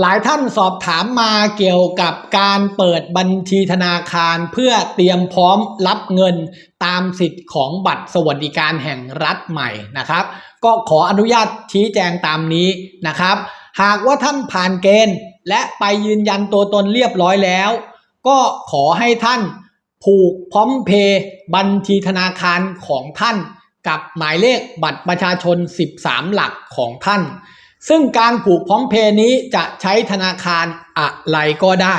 หลายท่านสอบถามมาเกี่ยวกับการเปิดบัญชีธนาคารเพื่อเตรียมพร้อมรับเงินตามสิทธิ์ของบัตรสวัสดิการแห่งรัฐใหม่นะครับ ก็ขออนุญาตชี้แจงตามนี้นะครับ หากว่าท่านผ่านเกณฑ์ และไปยืนยันตัวตนเรียบร้อยแล้ว ก็ขอให้ท่านผูกพร้อมเพย์บัญชีธนาคารของท่าน กับหมายเลขบัตรประชาชน 13 หลักของท่าน ซึ่งการผูกพร้อมเพย์นี้จะใช้ธนาคารอะไรก็ได้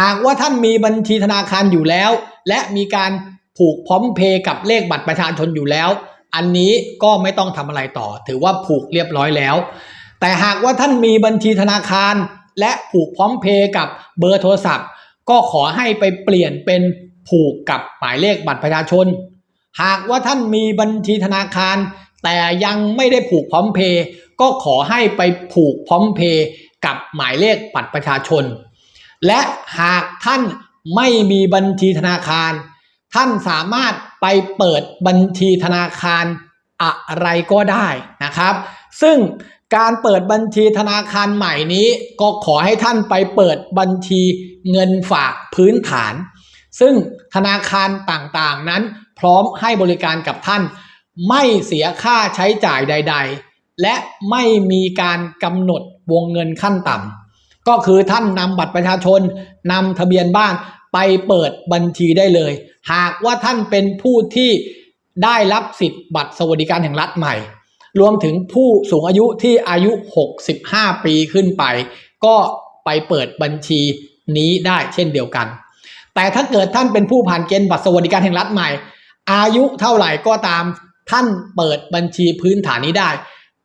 หากว่าท่านมีบัญชีธนาคารอยู่แล้ว และมีการผูกพร้อมเพย์กับเลขบัตรประชาชนอยู่แล้ว อันนี้ก็ไม่ต้องทำอะไรต่อ ถือว่าผูกเรียบร้อยแล้ว แต่หากว่าท่านมีบัญชีธนาคาร และผูกพร้อมเพย์กับเบอร์โทรศัพท์ ก็ขอให้ไปเปลี่ยนเป็นผูกกับหมายเลขบัตรประชาชน หากว่าท่านมีบัญชีธนาคาร แต่ยังไม่ได้ผูกพร้อมเพย์ ก็ขอให้ไปผูกพร้อมเพย์กับหมายเลขบัตรประชาชน และหากท่านไม่มีบัญชีธนาคาร ท่านสามารถไปเปิดบัญชีธนาคารอะไรก็ได้นะครับ ซึ่งการเปิดบัญชีธนาคารใหม่นี้ ก็ขอให้ท่านไปเปิดบัญชีเงินฝากพื้นฐาน ซึ่งธนาคารต่างๆนั้นพร้อมให้บริการกับท่าน ไม่เสียค่าใช้จ่ายใด ๆ และไม่มีการกำหนดวงเงินขั้นต่ำก็คือท่านนำบัตรประชาชนนำทะเบียนบ้านไปเปิดบัญชีได้เลย หากว่าท่านเป็นผู้ที่ได้รับสิทธิ์บัตรสวัสดิการแห่งรัฐใหม่ รวมถึงผู้สูงอายุที่อายุ 65 ปีขึ้นไป ก็ไปเปิดบัญชีนี้ได้เช่นเดียวกัน แต่ถ้าเกิดท่านเป็นผู้ผ่านเกณฑ์บัตรสวัสดิการแห่งรัฐใหม่ อายุเท่าไหร่ก็ตามท่านเปิดบัญชีพื้นฐานนี้ได้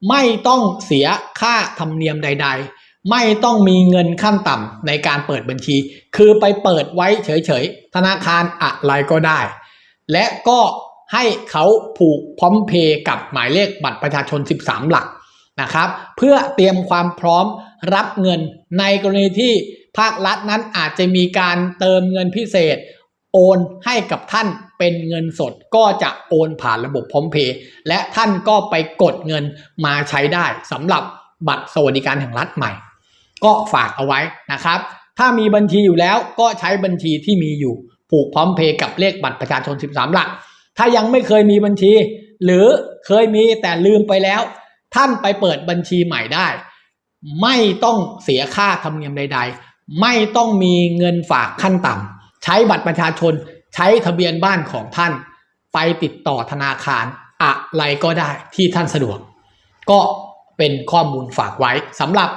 ไม่ต้องเสียค่าธรรมเนียมใด ๆ ไม่ต้องมีเงินขั้นต่ำในการเปิดบัญชี คือไปเปิดไว้เฉยๆ ธนาคารอะไรก็ได้ และก็ให้เขาผูกพร้อมเพย์กับหมายเลขบัตรประชาชน 13 หลักนะครับ เพื่อเตรียมความพร้อมรับเงินในกรณีที่ภาครัฐนั้นอาจจะมีการเติมเงินพิเศษ โอนให้กับท่านเป็นเงินสดก็จะโอนผ่านระบบพร้อมเพย์และท่านก็ไปกดเงินมาใช้ได้สำหรับบัตรสวัสดิการแห่งรัฐใหม่ ก็ฝากเอาไว้นะครับ ถ้ามีบัญชีอยู่แล้วก็ใช้บัญชีที่มีอยู่ผูกพร้อมเพย์กับเลขบัตรประชาชน 13 หลัก ถ้ายังไม่เคยมีบัญชี หรือเคยมีแต่ลืมไปแล้ว ท่านไปเปิดบัญชีใหม่ได้ ไม่ต้องเสียค่าธรรมเนียมใด ๆ ไม่ต้องมีเงินฝากขั้นต่ำ ช้บัตรประชาชนใช้ทะเบียนบ้านของท่าน ไปติดต่อธนาคารอะไรก็ได้ที่ท่านสะดวก ก็เป็นข้อมูลฝากไว้สำหรับ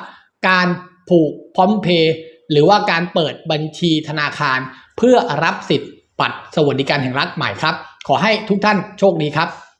การผูกพร้อมเพย์หรือว่าการเปิดบัญชีธนาคาร เพื่อรับสิทธิ์บัตรสวัสดิการแห่งรัฐใหม่ครับ ขอให้ทุกท่านโชคดีครับ